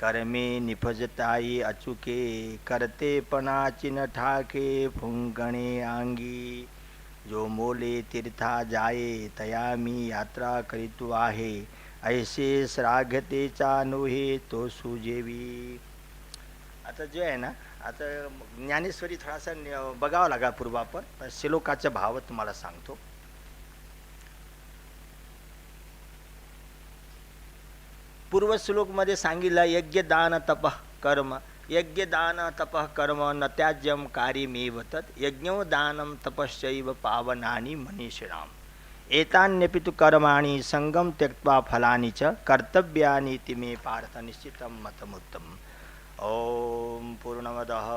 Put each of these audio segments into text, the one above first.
कर्मे निफजताई अचुके करतेपणाची न ठाके फुंकणे अंगी जो मोले तीर्था जाये तया मी यात्रा करीतो आहे। ऐसे श्राघतेचा नोहे तो सुजेवी। आता जो आहे ना आता ज्ञानेश्वरी थोडासा न- बघावा लागा पूर्वापर पण श्लोकाचा भाव तुम्हाला सांगतो. पूर्व श्लोकमध्ये सांगितलं यज्ञ दान तप कर्म यज्ञ दान तप कर्म न त्याज्यम कार्यमेव तत् यज्ञो दानं तपश्चैव पावनानि मनीषिणाम। एतान्यपि तु कर्माणि संगम त्यक्त्वा फलानि च कर्तव्यानि इति मे पार्थ निश्चितं मतमुत्तमम्। ॐ पूर्णमदः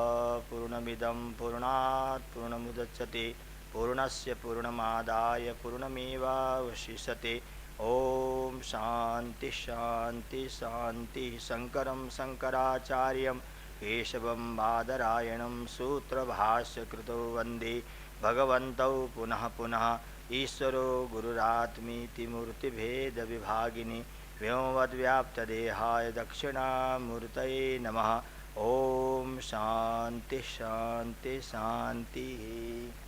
पूर्णमिदं पूर्णात् पूर्णमुदच्यते पूर्णस्य पूर्णमादाय पूर्णमेवावशिष्यते ॐ शान्ति शान्ति शान्ति शङ्करं शङ्कराचार्यं केशवं बादरायणं सूत्रभाष्यकृतौ वन्दे भगवन्तौ पुनः पुनः ईश्वरो गुरुरात्मीति मूर्तिभेदविभागिनि व्योमद्व्याप्तदेहाय दक्षिणामूर्तये नमः। ॐ शान्ति शान्ति शान्तिः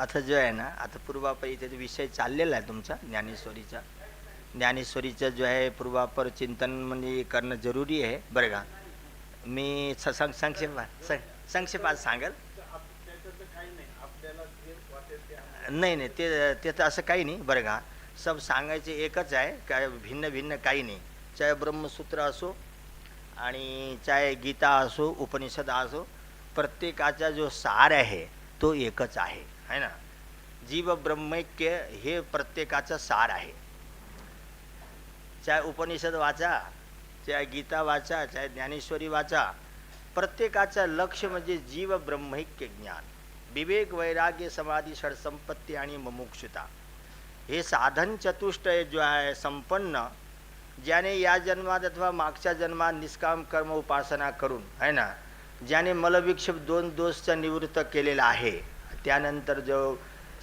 आता जो आहे ना आता पूर्वापर इथे विषय चाललेला आहे तुमचा ज्ञानेश्वरीचा. ज्ञानेश्वरीचं जो आहे पूर्वापर चिंतन म्हणजे करणं जरुरी आहे बरं का? मी स संक्षेपात संक्षेपात सांगेल. नाही नाही ते ते तर असं काही नाही बरं का? सब सांगायचे एकच आहे काय भिन्न भिन्न काही नाही. चाहे ब्रह्मसूत्र असो आणि चाहे गीता असो उपनिषद असो प्रत्येकाचा जो सार आहे तो एकच आहे. है ना? जीव ब्रह्मैक्य हे प्रत्येकाचं सार आहे. चाहे उपनिषद वाचा चाहे गीता वाचा चाहे ज्ञानेश्वरी वाचा प्रत्येकाचं लक्ष म्हणजे जीव ब्रह्मैक्य ज्ञान. विवेक वैराग्य समाधी षडसंपत्ती आणि मुमुक्षुता. हे साधन चतुष्टय जो आहे संपन्न ज्याने या जन्मात अथवा मागच्या जन्मात निष्काम कर्म उपासना करून आहे ना? ज्याने मलविक्षेप दोन दोषचा निवृत्त केलेला आहे. त्यानंतर जो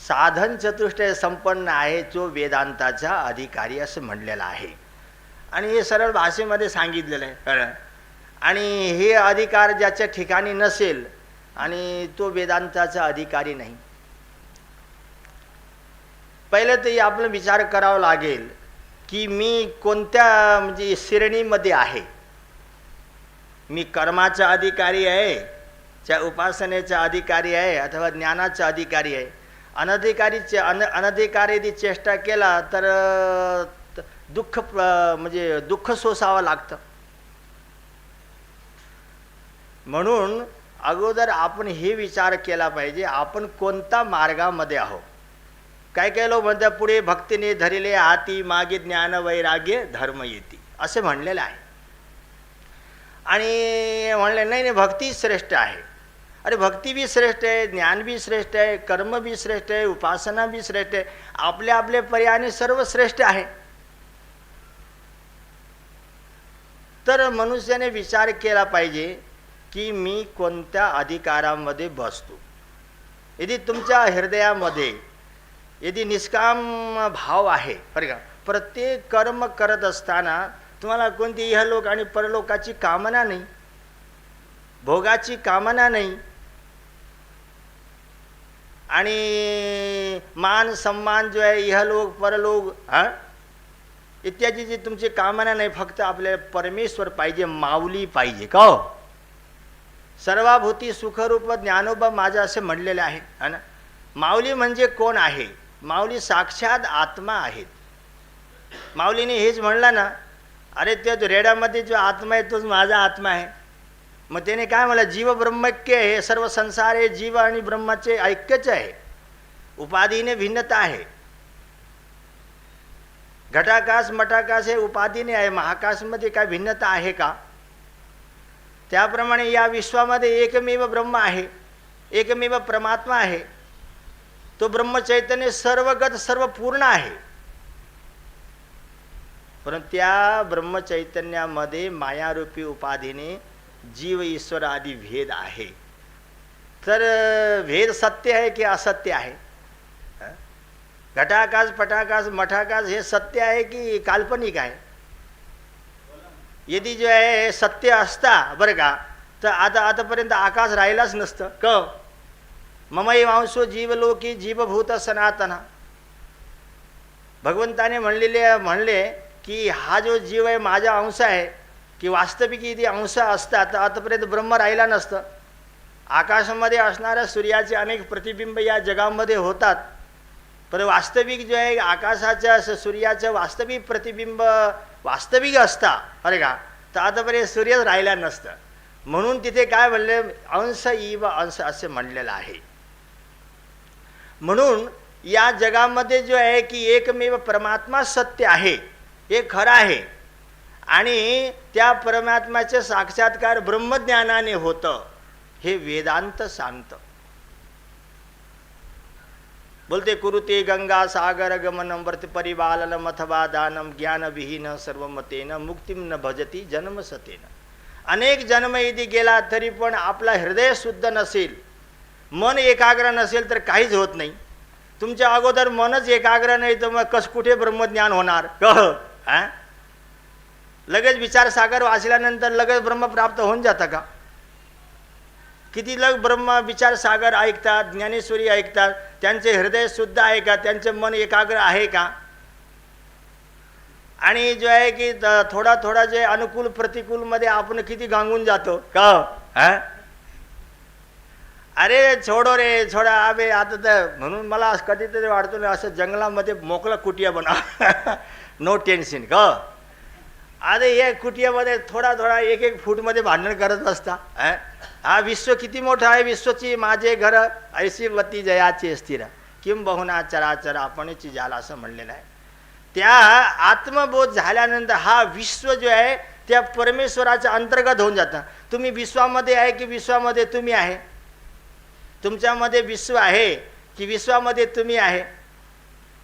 साधन चतुष्टय संपन्न आहे तो वेदांताचा अधिकारी असं म्हणलेला आहे. आणि हे सरळ भाषेमध्ये सांगितलेलं आहे. कळलं? आणि हे अधिकार ज्याच्या ठिकाणी नसेल आणि तो वेदांताचा अधिकारी नाही. पहिले तरी आपलं विचार करावा लागेल की मी कोणत्या म्हणजे श्रेणीमध्ये आहे? मी कर्माचा अधिकारी आहे चाहे उपासनेचा अधिकारी आहे अथवा ज्ञानाचा अधिकारी आहे. अनधिकारी चे अन अनधिकारी चेष्टा केला तर दुःख म्हणजे दुःख सोसावं लागतं. म्हणून अगोदर आपण हे विचार केला पाहिजे आपण कोणता मार्गामध्ये आहोत? काय काय लोक म्हणतात पुढे भक्तीने धरिले हाती मागे ज्ञान वैराग्य धर्म येते. असे म्हणलेलं आहे. आणि म्हणले नाही नाही भक्ती श्रेष्ठ आहे. अरे भक्ती बी श्रेष्ठ आहे ज्ञान बी श्रेष्ठ आहे कर्म बी श्रेष्ठ आहे उपासना बी श्रेष्ठ आहे आपल्या आपल्या पर्यायाने सर्व श्रेष्ठ आहे. तर मनुष्याने विचार केला पाहिजे की मी कोणत्या अधिकारामध्ये बसतो. यदि तुमच्या हृदयामध्ये यदि निष्काम भाव आहे बरं का प्रत्येक कर्म करत असताना तुम्हाला कोणती इहलोक आणि परलोकाची कामना नाही. भोगाची कामना नाही. आणि मान सम्मान जो आहे इहलोक परलोक हा? इत्यादी जी तुमची कामना नाही फक्त आपल्याला परमेश्वर पाहिजे माऊली पाहिजे का हो? सर्वाभूती सुखरूप ज्ञानोबा माझं असे म्हणलेले आहे हा ना? माऊली म्हणजे कोण आहे? माऊली साक्षात आत्मा आहेत माऊलीने हेच म्हणलं ना अरे त्या रेड्यामध्ये जो आत्मा आहे तोच माझा आत्मा आहे. मग त्याने काय म्हणलं जीव ब्रह्मैक्य हे सर्व संसार हे जीव आणि ब्रह्माचे ऐक्यच आहे. उपाधीने भिन्नता आहे. घटाकाश मटाकाश हे उपाधीने आहे. महाकाशमध्ये काय भिन्नता आहे का? त्याप्रमाणे या विश्वामध्ये एकमेव ब्रह्म आहे. एकमेव परमात्मा आहे. तो ब्रह्मचैतन्य सर्वगत सर्व पूर्ण आहे. परंतु त्या ब्रह्मचैतन्यामध्ये मायारूपी उपाधीने जीव ईश्वर आदी भेद आहे. तर भेद सत्य आहे की असत्य आहे? घटाकाश पटाकाश मठाकाश हे सत्य आहे की काल्पनिक आहे? यदि जो आहे हे सत्य असता बरं का तर आता आतापर्यंत आकाश राहिलाच नसतं. क? ममई वांशो जीवलोकी जीवभूत सनातना. भगवंताने म्हणलेले म्हणले की हा जो जीव आहे माझा अंश आहे की वास्तविक इथे अंश असतात आतापर्यंत ब्रह्म राहिला नसतं. आकाशामध्ये असणाऱ्या सूर्याचे अनेक प्रतिबिंब या जगामध्ये होतात. पण वास्तविक जे आहे आकाशाच्या सूर्याचं वास्तविक प्रतिबिंब वास्तविक असता अरे का? तर आतापर्यंत सूर्यच राहिला नसतं. म्हणून तिथे काय म्हणले अंश इव अंश असे म्हणलेलं आहे. म्हणून या जगामध्ये जो आहे की एकमेव परमात्मा सत्य आहे हे खरं आहे. आणि त्या परमात्म्याचे साक्षात्कार ब्रह्मज्ञानाने होतं. हे वेदांत सांगतं. बोलते कुरुते गंगा सागर गमनम वर्त परिबालनम अथवा दानम ज्ञानविहीन सर्व सर्वमतेन मुक्तीम न भजती जन्म सतेन. अनेक जन्म यदि गेला तरी पण आपला हृदय शुद्ध नसेल मन एकाग्र नसेल तर काहीच होत नाही. तुमच्या अगोदर मनच एकाग्र नाही तर मग कस कुठे ब्रह्मज्ञान होणार? कह हा? लगेच विचारसागर वाचल्यानंतर लगेच ब्रह्म प्राप्त होऊन जातं का? किती लग ब्रह्म विचारसागर ऐकतात ज्ञानेश्वरी ऐकतात त्यांचे हृदय शुद्ध आहे का? त्यांचे मन एकाग्र आहे का? आणि जो आहे की थोडा थोडा जे अनुकूल प्रतिकूलमध्ये आपण किती गांगून जातो? का हो? हा? अरे छोडो रे छोडा अबे आता तर म्हणून मला असं कधीतरी वाटतो ना असं जंगलामध्ये मोकळं कुटिया बनवा नो टेन्शन का हो? अरे हे कुटियामध्ये थोडा थोडा एक एक फूटमध्ये भांडण करत असता हा विश्व किती मोठा आहे? विश्वची माझे घर ऐशी वती जयाची स्थिर. किम बहुना चराचर आपणची झाला असं म्हणलेलं आहे. त्या आत्मबोध झाल्यानंतर हा विश्व जो आहे त्या परमेश्वराच्या अंतर्गत होऊन जातं. तुम्ही विश्वामध्ये आहे की विश्वामध्ये तुम्ही आहे? तुमच्यामध्ये विश्व आहे की विश्वामध्ये तुम्ही आहे?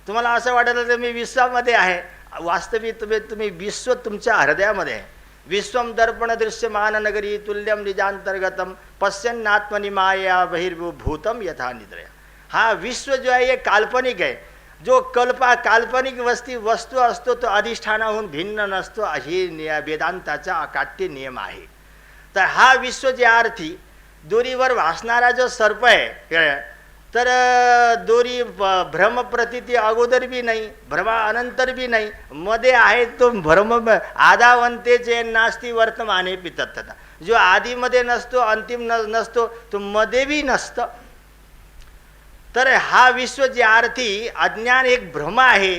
तुम्हाला असं वाटलं तर मी विश्वामध्ये आहे. वास्तविक तुम्ही तुम्ही विश्व तुमच्या हृदयामध्ये आहे विश्वम दर्पण दृश्यमान नगरी तुल्यम निजांतर्गतम पश्यन्नात्मनि माया बहिर्भूतम यथा निद्रया। हा विश्व जो आहे हे काल्पनिक आहे। जो कल्पा काल्पनिक वस्ती वस्तू असतो तो अधिष्ठानाहून भिन्न नसतो ही नि- वेदांताचा अकाट्य नियम आहे। तर हा विश्व जे अर्थी दोरीवर वासणारा जो सर्प आहे तर दोरी ब- भ्रम प्रतीती अगोदर बी नाही भ्रमानंतर बी नाही. मध्ये आहे तो भ्रम आदावंतेचे नास्ती वर्तमाने पितात जो आधीमध्ये नसतो अंतिम न नसतो तो मध्ये बी नसतं. तर हा विश्व जे अर्थी अज्ञान एक भ्रम आहे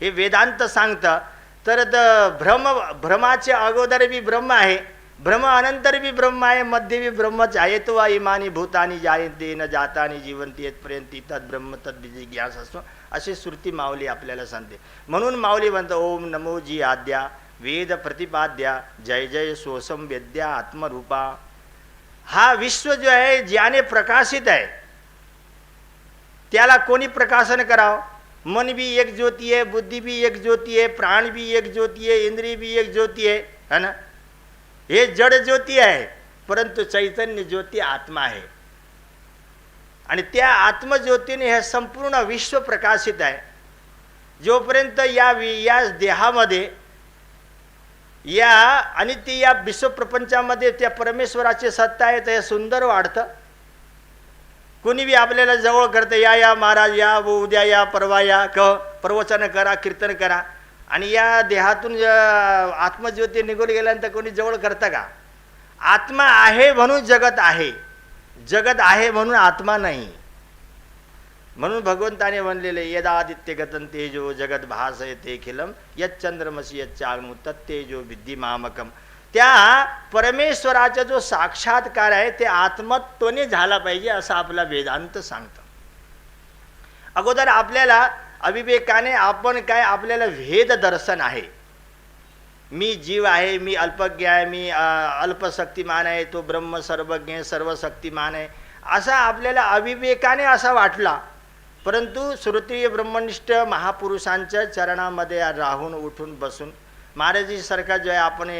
हे वेदांत सांगतं. तर द भ्रम भ्रमाचे अगोदर बी ब्रह्म आहे. ब्रह्म अनंतर भी ब्रह्म आहे मध्ये भी ब्रह्मच आहे तो वा इमानी भूतानी जायते न जातानी जिवंती येतपर्यंत तद ब्रह्म तद जिज्ञास असतो अशी श्रुती माऊली आपल्याला सांगते. म्हणून माऊली म्हणतो ओम नमो जी आद्या वेद प्रतिपाद्या जय जय सोसम वेद्या आत्मरूपा. हा विश्व जो आहे ज्याने प्रकाशित आहे त्याला कोणी प्रकाशन करावं? मन भी एक ज्योती आहे बुद्धी भी एक ज्योती आहे प्राण भी एक ज्योती आहे इंद्रिय भी एक ज्योती आहे है ना? हे जड ज्योती आहे परंतु चैतन्य ज्योती आत्मा आहे. आणि त्या आत्मज्योतीने हे संपूर्ण विश्व प्रकाशित आहे. जोपर्यंत या वि या देहामध्ये या आणि ती या विश्वप्रपंचामध्ये त्या परमेश्वराची सत्ता आहे हे सुंदर वाढतं. कोणी बी आपल्याला जवळ करतं या या महाराज या उद्या या परवा या क प्रवचन करा कीर्तन करा. आणि या देहातून आत्मज्योती निघून गेल्यानंतर कोणी जवळ करतं का? आत्मा आहे म्हणून जगत आहे. जगत आहे म्हणून आत्मा नाही. म्हणून भगवंताने म्हणलेले यदादित्य गतन तेजो जगत भास ते खिलम यच्चंद्रमसी यच्चाग्नु तत्तेजो विद्धी मामकम. त्या परमेश्वराचा जो साक्षात्कार आहे ते आत्मत्वने झाला पाहिजे असं आपला वेदांत सांगतं. अगोदर आपल्याला अविवेकाने आपण काय आपल्याला भेद दर्शन आहे. मी जीव आहे मी अल्पज्ञ आहे मी अल्पशक्तिमान आहे तो ब्रह्म सर्वज्ञ सर्वशक्तिमान आहे. असा आपल्याला अविवेकाने असा वाटला. परंतु श्रुतीय ब्रह्मनिष्ठ महापुरुषांच्या चरणामध्ये राहून उठून बसून महाराजीसारखा जो आहे आपण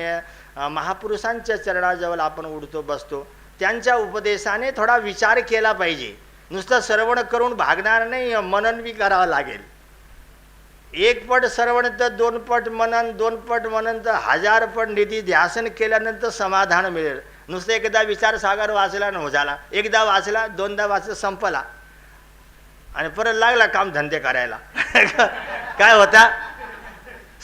महापुरुषांच्या चरणाजवळ आपण उडतो बसतो त्यांच्या उपदेशाने थोडा विचार केला पाहिजे. नुसतं श्रवण करून भागणार नाही मनन बी करावं लागेल. एक पट श्रवण तर दोन पट मनन दोन पट मनन तर हजार पट निधी ध्यासन केल्यानंतर समाधान मिळेल. नुसतं एकदा विचार सागर वाचला न हो झाला. एकदा वाचला दोनदा वाचला संपला. आणि परत लागला काम धंदे करायला. काय होता?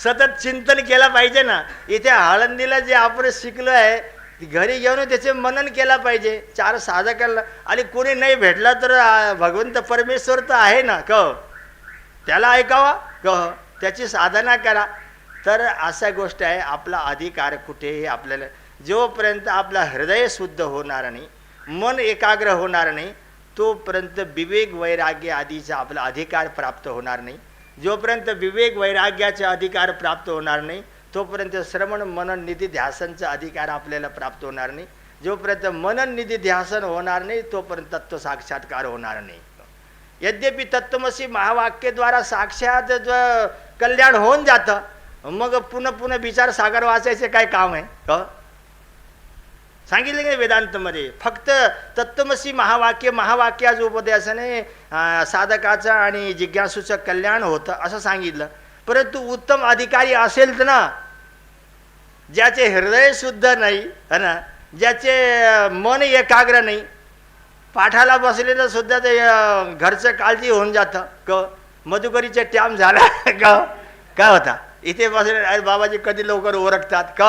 सतत चिंतन केलं पाहिजे ना. इथे आळंदीला जे आपण शिकलो आहे ते घरी घेऊन त्याचे मनन केलं पाहिजे चार साधकांना आणि कोणी नाही भेटला तर भगवंत परमेश्वर तर आहे ना कह? त्याला ऐकावा? कह? त्याची साधना करा. तर अशा गोष्ट आहे आपला अधिकार कुठेही आपल्याला जोपर्यंत आपला हृदय शुद्ध होणार नाही मन एकाग्र होणार नाही तोपर्यंत विवेक वैराग्य आदीचा आपला अधिकार प्राप्त होणार नाही. जोपर्यंत विवेक वैराग्याचा अधिकार प्राप्त होणार नाही तोपर्यंत श्रवण मनन निधी ध्यासनचा अधिकार आपल्याला प्राप्त होणार नाही. जोपर्यंत मनन निधी ध्यासन होणार नाही तोपर्यंत तत्व साक्षात्कार होणार नाही. यद्यपि तत्वमसी महावाक्यद्वारा साक्षात कल्याण होऊन जातं मग पुन्हा पुन्हा विचार सागर वाचायचे काय काम आहे? सांगितलं की वेदांतमध्ये? फक्त तत्वमसी महावाक्य महावाक्याच उपदेशाने साधकाचं आणि जिज्ञासूचं कल्याण होतं असं सांगितलं. परंतु उत्तम अधिकारी असेल तर ना ज्याचे हृदय शुद्ध नाही है ना? ज्याचे मन एकाग्र नाही पाठाला बसलेलं सुद्धा ते घरचं काळजी होऊन जातं. क मधुकरीचे टॅम झाला क काय होता? इथे बसले अरे बाबाजी कधी लवकर ओरखतात? क?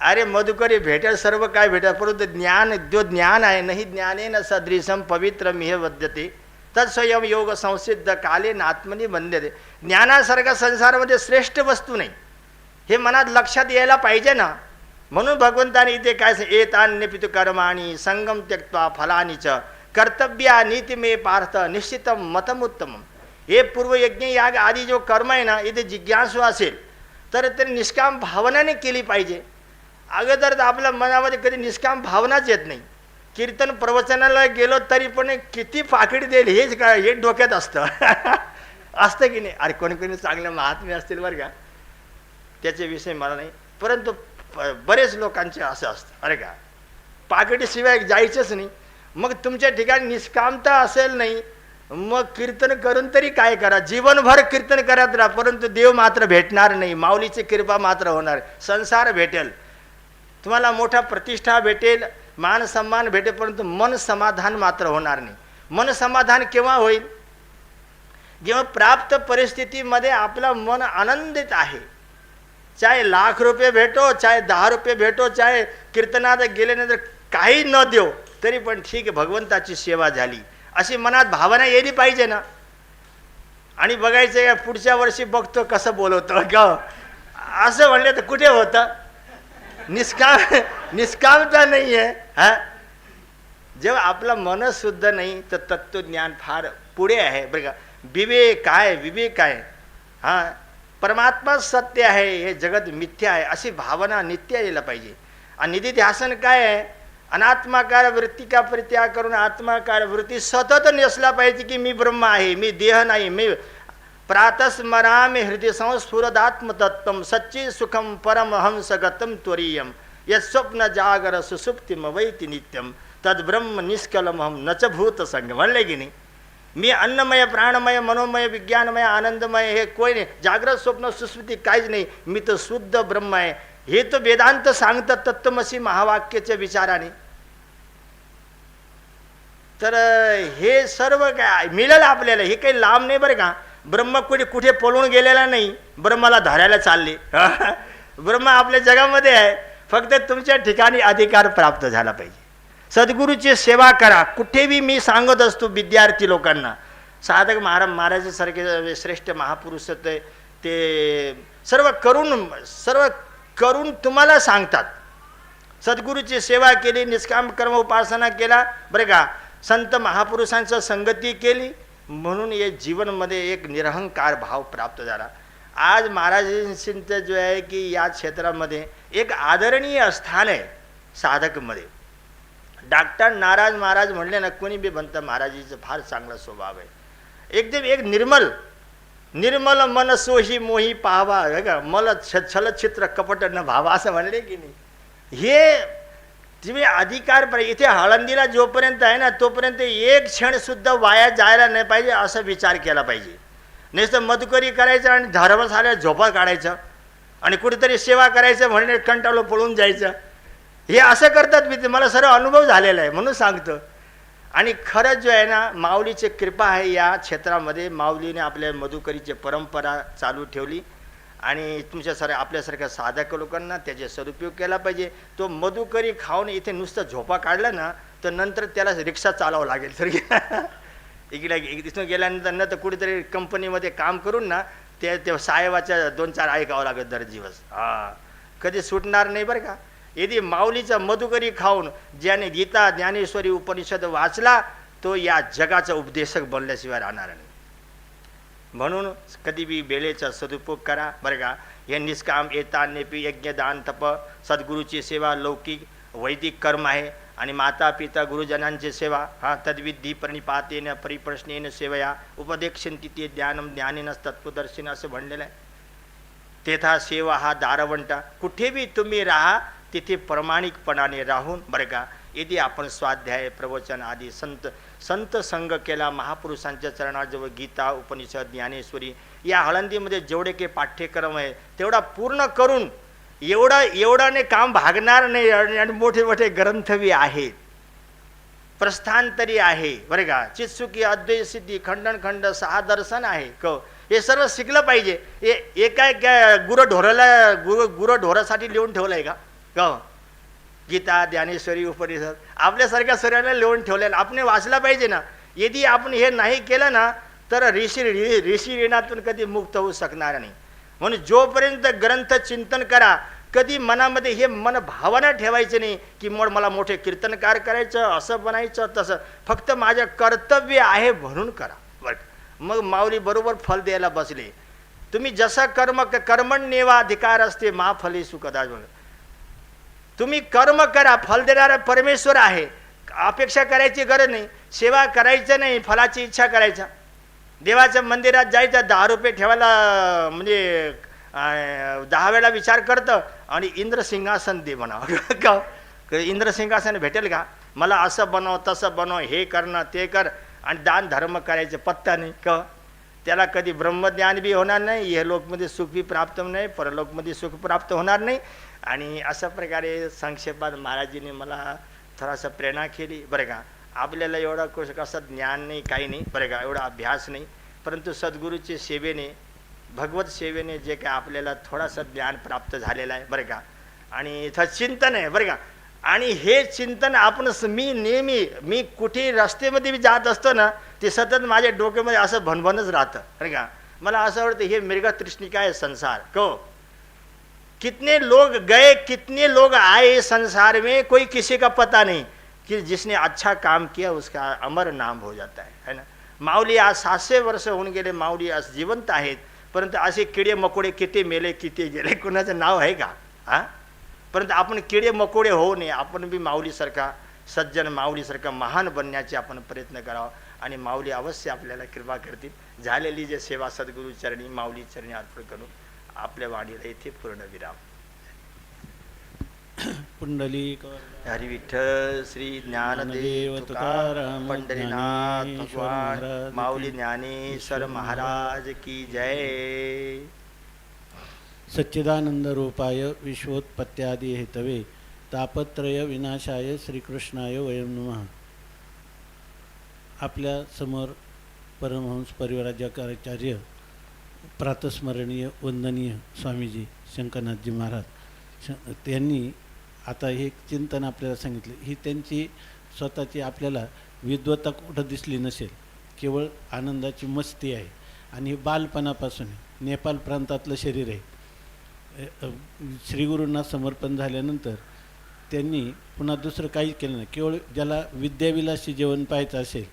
अरे मधुकरी भेटेल सर्व काय भेटेल परंतु ज्ञान जो ज्ञान आहे नाही ज्ञानेन सदृशम पवित्र मिह वद्यते. तत्स्वयं योग संसिद्ध काले आत्मनी बंधते ज्ञानासारखा संसारामध्ये श्रेष्ठ वस्तू नाही. हे मनात लक्षात यायला पाहिजे ना. म्हणून भगवंताने इथे काय येत एतान्य पितु कर्माणी संगम त्यक्त्वा फलानीच कर्तव्या नीतिमे पार्थ निश्चित मतमुत्तम हे पूर्वयज्ञ याग आदी जो कर्म आहे ना इथे जिज्ञासू असेल तर ते निष्काम भावनाने केली पाहिजे. अगोदर तर आपल्या मनामध्ये कधी निष्काम भावनाच येत नाही. कीर्तन प्रवचनाला गेलो तरी पण किती पाकिट देईल हेच काय हे डोक्यात असतं. असतं की नाही? अरे कोणी कोणी चांगले महात्मे असतील बरं का. त्याचे विषय मला नाही. परंतु बरेच लोकांचे असं असतं. अरे का? पाकिटीशिवाय जायचंच नाही. मग तुमच्या ठिकाणी निष्कामता असेल नाही मग कीर्तन करून तरी काय करा? जीवनभर कीर्तन करत राहा परंतु देव मात्र भेटणार नाही. माऊलीची कृपा मात्र होणार. संसार भेटेल. तुम्हाला मोठा प्रतिष्ठा भेटेल मान सन्मान भेटेल परंतु मन समाधान मात्र होणार नाही. मन समाधान केव्हा होईल? जेव्हा प्राप्त परिस्थितीमध्ये आपलं मन आनंदित आहे चाहे लाख रुपये भेटो चाहे दहा रुपये भेटो चाहे कीर्तनात गेल्यानंतर काही न देव तरी पण ठीक आहे भगवंताची सेवा झाली. अशी मनात भावना येली पाहिजे ना. आणि बघायचं का पुढच्या वर्षी बघतो कसं बोलवतो. ग. असं म्हणलं तर कुठे होतं? निष्काम निष्कामता नाही आहे हा? जेव्हा आपलं मन शुद्ध नाही तर तत्वज्ञान फार पुढे आहे. बरं का? विवेक काय विवेक आहे. हां? परमात्मा सत्य आहे हे जगत मिथ्या आहे अशी भावना नित्य यायला पाहिजे. आणि निधी ध्यासन काय आहे? अनात्माकार वृत्ती का परित्याग करून आत्माकार वृत्ती सतत नसला पाहिजे की मी ब्रह्म आहे मी देह नाही मी प्रातस्मरामि हृदय संस्फुरदात्मतत्व सच्ची सुखम परमहंस गतम त्वरीयम स्वप्न जागर सुसुप्तिम वैती नित्यम तद्ब्रह्म न नच भूत संग म्हणले की नाही? मी अन्नमय प्राणमय मनोमय विज्ञानमय आनंदमय हे नाही. जागृत स्वप्न सुस्मृती काहीच नाही. मी तर शुद्ध ब्रह्म आहे. हे तर वेदांत सांगतात तत्वमसी महावाक्याच्या विचाराने. तर हे सर्व काय मिळेल आपल्याला? हे काही लांब नाही बरं का? ब्रह्म कुठे कुठे पळून गेलेला नाही. ब्रह्माला धरायला चालले. ब्रह्म आपल्या जगामध्ये आहे. फक्त तुमच्या ठिकाणी अधिकार प्राप्त झाला पाहिजे. सद्गुरूची सेवा करा. कुठेही मी सांगत असतो विद्यार्थी लोकांना. साधक महाराज महाराजासारखे श्रेष्ठ महापुरुष ते ते सर्व करून सर्व करून तुम्हाला सांगतात. सद्गुरूची सेवा केली निष्काम कर्म उपासना केला. बरं का? संत महापुरुषांचं संगती केली. म्हणून या जीवनमध्ये एक निरहंकार भाव प्राप्त झाला. आज महाराजांचं जो आहे की या क्षेत्रामध्ये एक आदरणीय स्थान आहे साधकमध्ये. डॉक्टर नाराज महाराज म्हणले ना कोणी बी म्हणतं महाराजीचं फार चांगला स्वभाव आहे. एकदम एक निर्मल निर्मल मन सोही मोही पाहावा हे का मल छ छलचित्र कपट न भावा असं म्हणले की नाही? हे तुम्ही अधिकार पाहिजे इथे हळंदीला जोपर्यंत आहे ना तोपर्यंत एक क्षण सुद्धा वाया जायला नाही पाहिजे असा विचार केला पाहिजे. नुसतं मधुकरी करायचं आणि धर्म झाल्या झोपा काढायचं आणि कुठेतरी सेवा करायचं म्हणणे कंटाळो पळून जायचं. हे असं करतात मी मला सर्व अनुभव झालेला आहे म्हणून सांगतो. आणि खरंच जो आहे ना माऊलीची कृपा आहे या क्षेत्रामध्ये. माऊलीने आपल्या मधुकरीची परंपरा चालू ठेवली. आणि तुमच्या तुमच्यासारख्या आपल्यासारख्या साधक लोकांना त्याचे सदुपयोग केला पाहिजे. तो मधुकरी खाऊन इथे नुसतं झोपा काढला ना तर नंतर त्याला रिक्षा चालावं लागेल. सर इकडे इथून गेल्यानंतर न तर कुठेतरी कंपनीमध्ये काम करून ना ते साहेबाच्या दोन चार ऐकावं लागत दर दिवस. हां. कधी सुटणार नाही बरं का? यदि माऊलीचा मधुकरी खाऊन ज्याने गीता ज्ञानेश्वरी उपनिषद वाचला तो या जगाचा उपदेशक बनल्याशिवाय राहणार नाही. म्हणून कधी बी वेळेचा सदुपयोग करा. बरं का हे निष्काम येतानेपी यज्ञदान तप सद्गुरूची सेवा लौकिक वैदिक कर्म आहे. आणि माता पिता गुरुजनांची सेवा हा तद्विधी प्रणिपातेन परिप्रश्नेन सेवया उपदेक्षण तिथे ज्ञानम ज्ञानेनच तत्वदर्शन असं म्हणलेलं आहे. तेथा सेवा हा दारवंटा. कुठे बी तुम्ही राहा तिथे प्रामाणिकपणाने राहून बरं का यदि आपण स्वाध्याय प्रवचन आदी संत संत संघ केला महापुरुषांच्या चरणाजवळ गीता उपनिषद ज्ञानेश्वरी या हळंदीमध्ये जेवढे काही पाठ्यक्रम आहे तेवढा पूर्ण करून एवढा एवढाने काम भागणार नाही आणि मोठे मोठे ग्रंथवी आहेत. प्रस्थांतरी आहे बरं का. चित्सुकी अद्वैत सिद्धी खंडन खंड सहा दर्शन आहे क. हे सर्व शिकलं पाहिजे. हे एका एका गुरढोराला गुरु गुरढोरासाठी लिहून ठेवलं आहे का? क गीता ज्ञानेश्वरी उपनिषद. आपल्यासारख्या सर्वांना लिहून ठेवलेलं. आपण वाचलं पाहिजे ना. यदि आपण हे नाही केलं ना तर ऋषी ऋषी ऋणातून कधी मुक्त होऊ शकणार नाही. म्हणून जोपर्यंत ग्रंथ चिंतन करा कधी मनामध्ये हे मन भावना ठेवायचं नाही की मग मला मोठे कीर्तनकार करायचं असं बनायचं तसं. फक्त माझं कर्तव्य आहे म्हणून करा. बरं. मग माऊली बरोबर फल द्यायला बसले. तुम्ही जसं कर्म कर्मण्येवा अधिकार असते महाफली सुखदाज म्हणून तुम्ही कर्म करा फल देणारा परमेश्वर आहे. अपेक्षा करायची गरज नाही सेवा करायचं नाही फलाची इच्छा करायचा. देवाच्या मंदिरात जायचं दहा रुपये ठेवायला म्हणजे दहा वेळा विचार करतं आणि इंद्रसिंहासन दे म्हणावं. का? इंद्रसिंहासन भेटेल का? मला असं बनव तसं बनव हे करणं ते कर. आणि दान धर्म करायचं पत्ता नाही. का? त्याला कधी ब्रह्मज्ञान बी होणार नाही हे लोकमध्ये सुख बी प्राप्त नाही परलोकमध्ये सुख प्राप्त होणार नाही. आणि अशा प्रकारे संक्षेपात महाराजीने मला थोडासा प्रेरणा केली. बरं का आपल्याला एवढा कुछ कसं ज्ञान नाही काही नाही बरं का एवढा अभ्यास नाही. परंतु सद्गुरूच्या सेवेने भगवत सेवेने जे काय आपल्याला थोडासा ज्ञान प्राप्त झालेलं आहे बरं का. आणि इथं चिंतन आहे बरं का. आणि हे चिंतन आपण मी नेहमी मी कुठे रस्त्यामध्ये बी जात असतो ना ते सतत माझ्या डोक्यामध्ये असं भनभनच राहतं. अरे का? मला असं वाटतं हे मृगतृष्णिका आहे संसार? को कितने लोग गए कितने लोग आए संसार में कोई किसी का पता नहीं कि जिसने अच्छा काम किया उसका अमर नाम हो जाता है है ना? माऊली आज सातशे वर्ष होऊन गेले माऊली आज जिवंत आहेत परंतु असे किडे मकोडे किती मेले किती गेले कुणाचं नाव आहे का? हां? परंतु आपण किडे मकोडे होऊ नये. आपण बी माऊलीसारखा सज्जन माऊलीसारखा महान बनण्याचे आपण प्रयत्न करावा आणि माऊली अवश्य आपल्याला कृपा करतील. झालेली जे सेवा सद्गुरू चरणी माऊली चरणी अर्पण करून आपल्या वाणीला येथे पूर्ण विराम. पुंडलिक हरी विठ्ठल श्री ज्ञानदेव तुकाराम पंढरीनाथ भगवान माऊली ज्ञानेश्वर महाराज की जय. सच्चिदानंद रूपाय विश्वोत्पत्त्यादी हेतवे तापत्रय विनाशाय श्रीकृष्णाय वयम नमः. आपल्यासमोर परमहंस परिवराजाचार्य प्रातस्मरणीय वंदनीय स्वामीजी शंकरनाथजी महाराज. श त्यांनी आता हे चिंतन आपल्याला सांगितले. ही त्यांची स्वतःची आपल्याला विद्वत्ता कुठं दिसली नसेल केवळ आनंदाची मस्ती आहे. आणि बालपणापासून नेपाळ प्रांतातलं शरीर आहे. श्रीगुरूंना समर्पण झाल्यानंतर त्यांनी पुन्हा दुसरं काही केलं नाही. केवळ ज्याला विद्याविलासी जेवण पाहायचं असेल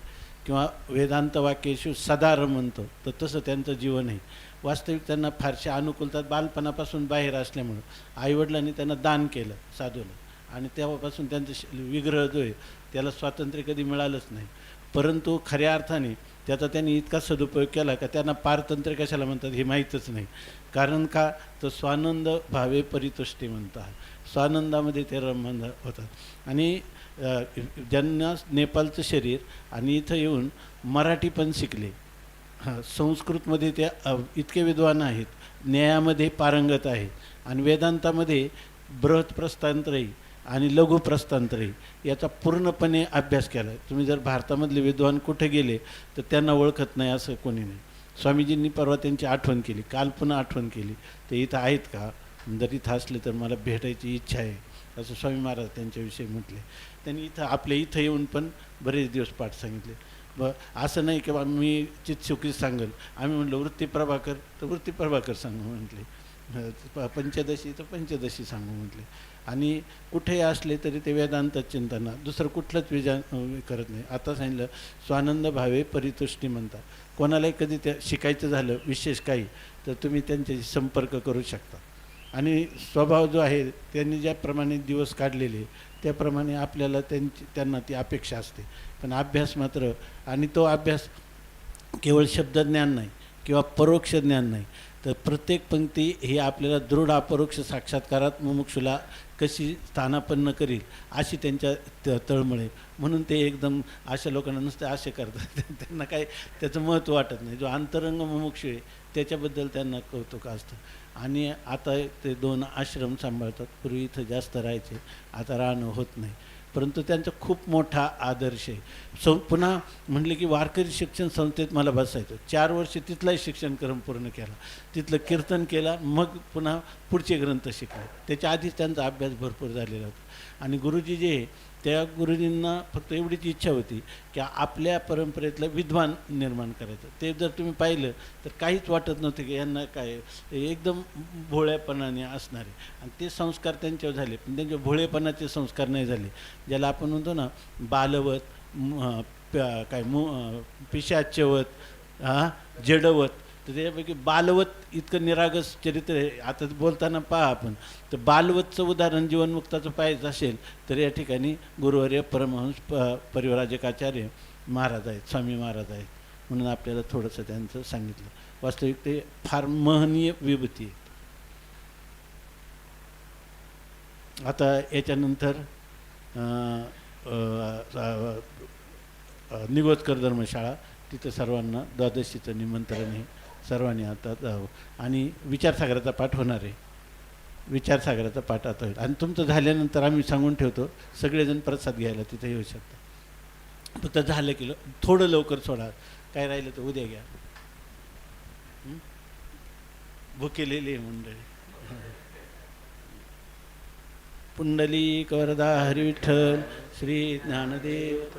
किंवा वेदांत वाक्येशू सदा म्हणतो तर तसं त्यांचं जीवन आहे. वास्तविक त्यांना फारशा अनुकूलतात बालपणापासून बाहेर असल्यामुळं आईवडिलांनी त्यांना दान केलं साधवलं आणि तेव्हापासून त्यांचा श- विग्रह जो आहे त्याला स्वातंत्र्य कधी मिळालंच नाही. परंतु खऱ्या अर्थाने त्याचा त्यांनी इतका सदुपयोग केला का त्यांना पारतंत्र कशाला म्हणतात हे माहीतच नाही. कारण का? तर स्वानंद भावे परितुष्टी म्हणतात. स्वानंदामध्ये ते रमण होतात. आणि ज्यांना नेपाळचं शरीर आणि इथं येऊन मराठी पण शिकले. हां संस्कृतमध्ये ते इतके विद्वान आहेत. न्यायामध्ये पारंगत आहेत. आणि वेदांतामध्ये बृहत्प्रस्तांतरही आणि लघु प्रस्तांतरे याचा पूर्णपणे अभ्यास केला. आहे तुम्ही जर भारतामधले विद्वान कुठे गेले तर त्यांना ओळखत नाही असं कोणी नाही. स्वामीजींनी परवा त्यांची आठवण केली काल पुन्हा आठवण केली ते इथं आहेत का? जर इथं असले तर मला भेटायची इच्छा आहे असं स्वामी महाराज त्यांच्याविषयी म्हटले. त्यांनी इथं आपल्या इथं येऊन पण बरेच दिवस पाठ सांगितले. ब असं नाही की बा मी चितसुखी सांगेल. आम्ही म्हटलं वृत्ती प्रभाकर. तर वृत्ती प्रभाकर सांगू म्हटले. प- पंचदशी तर पंचदशी सांगू म्हटले. आणि कुठेही असले तरी ते वेदांत चिंतना दुसरं कुठलंच विजा करत नाही. आता सांगितलं स्वानंद भावे परितुष्टी म्हणतात. कोणालाही कधी त्या शिकायचं झालं विशेष काही तर तुम्ही त्यांच्याशी संपर्क करू शकता. आणि स्वभाव जो आहे त्यांनी ज्याप्रमाणे दिवस काढलेले त्याप्रमाणे आपल्याला त्यांची त्यांना ती अपेक्षा असते. पण अभ्यास मात्र आणि तो अभ्यास केवळ शब्दज्ञान नाही किंवा परोक्ष ज्ञान नाही. तर प्रत्येक पंक्ती ही आपल्याला दृढ अपरोक्ष साक्षात्कारात मुमुक्षुला कशी स्थानापन्न करील अशी त्यांच्या त तळमळे. म्हणून ते एकदम अशा लोकांना नुसते असे करतात. त्यांना काही त्याचं महत्त्व वाटत नाही. जो अंतरंग मुमुक्ष आहे त्याच्याबद्दल त्यांना कौतुक असतं. आणि आता ते दोन आश्रम सांभाळतात. पूर्वी इथं जास्त राहायचे. आता राहणं होत नाही. परंतु त्यांचा खूप मोठा आदर्श आहे. सं पुन्हा म्हटले की वारकरी शिक्षण संस्थेत मला बसायचं. चार वर्ष तिथलाही शिक्षणक्रम पूर्ण केला. तिथलं कीर्तन केला मग पुन्हा पुढचे ग्रंथ शिकले. त्याच्या आधीच त्यांचा अभ्यास भरपूर झालेला होता. आणि गुरुजी जे त्या गुरुजींना फक्त एवढीच इच्छा होती की आपल्या परंपरेतलं विद्वान निर्माण करायचं. ते जर तुम्ही पाहिलं तर काहीच वाटत नव्हतं की यांना काय एकदम भोळ्यापणाने असणारे आणि ते संस्कार त्यांच्यावर झाले पण त्यांच्या भोळेपणाचे संस्कार नाही झाले. ज्याला आपण म्हणतो ना बालवत प- काय मु पिशाच्यवत हां जडवत तर त्याच्यापैकी बालवत इतकं निरागस चरित्र आहे. आता बोलताना पहा आपण. तर बालवतचं उदाहरण जीवनमुक्ताचं पाहायचं असेल तर या ठिकाणी गुरुवर्य परमहंस प परिवराजकाचार्य महाराज आहेत स्वामी महाराज आहेत. म्हणून आपल्याला थोडंसं त्यांचं सांगितलं. वास्तविक ते फार महनीय विभूती आहेत. आता याच्यानंतर निगोजकर धर्मशाळा तिथं सर्वांना द्वादशीचं निमंत्रण आहे. सर्वांनी आता जावं आणि विचारसागराचा पाठ होणार आहे. विचारसागराचा पाठ आता होईल. आणि तुमचं झाल्यानंतर आम्ही सांगून ठेवतो सगळेजण प्रसाद घ्यायला तिथे येऊ शकता. फक्त झालं की थोडं लवकर सोडा. काय राहिलं तर उद्या घ्या. हं? भुकेलेली आहे मंडळी. पुंडली वरदा हरिविठ्ठल श्री ज्ञानदेव.